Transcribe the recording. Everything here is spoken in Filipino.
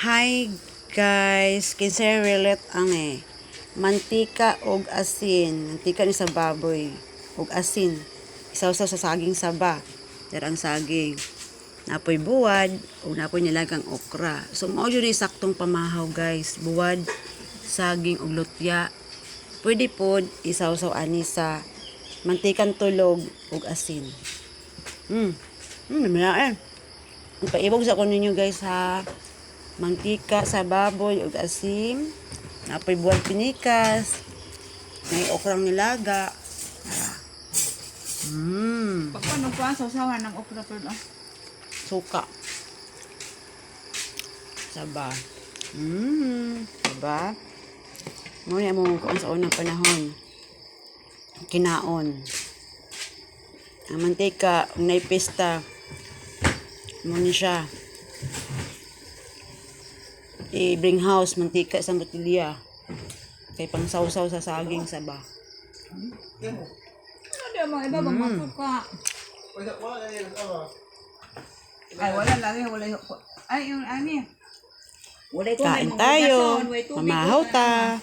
Hi guys, kinsa relet ang eh. Mantika og asin, mantika ni sa baboy og asin. Isaw-saw sa saging saba. Dar ang saging. Napoy buwad ug napoy nilagang okra. So mao jud ni saktong pamahaw guys. Buwad, saging ug lutya. Pwede pod isaw-saw ani sa mantikan tulog ug asin. Hmm. Hmm, namaya eh. Ipaibog sa ko ninyo guys ha. Mantika sa baboy ug asin. Napoy buwan pinikas. May okrang nilaga. Mmm, Pag paano pa, sausawan ng okra pero ah. suka. Saba. Mmm? Mo na mo kung sa unang panahon. Kinaon. Ang mantika, ang naipista. Mo ni siya. I-bring house, mantika sa botilya. Kay pang sausaw sa saging saba. Ano di mga iba bang mm. ka? Ay, wala lagi, wala yung... Ay, yung ani. Wala Kain tayo. Mamahaw ta.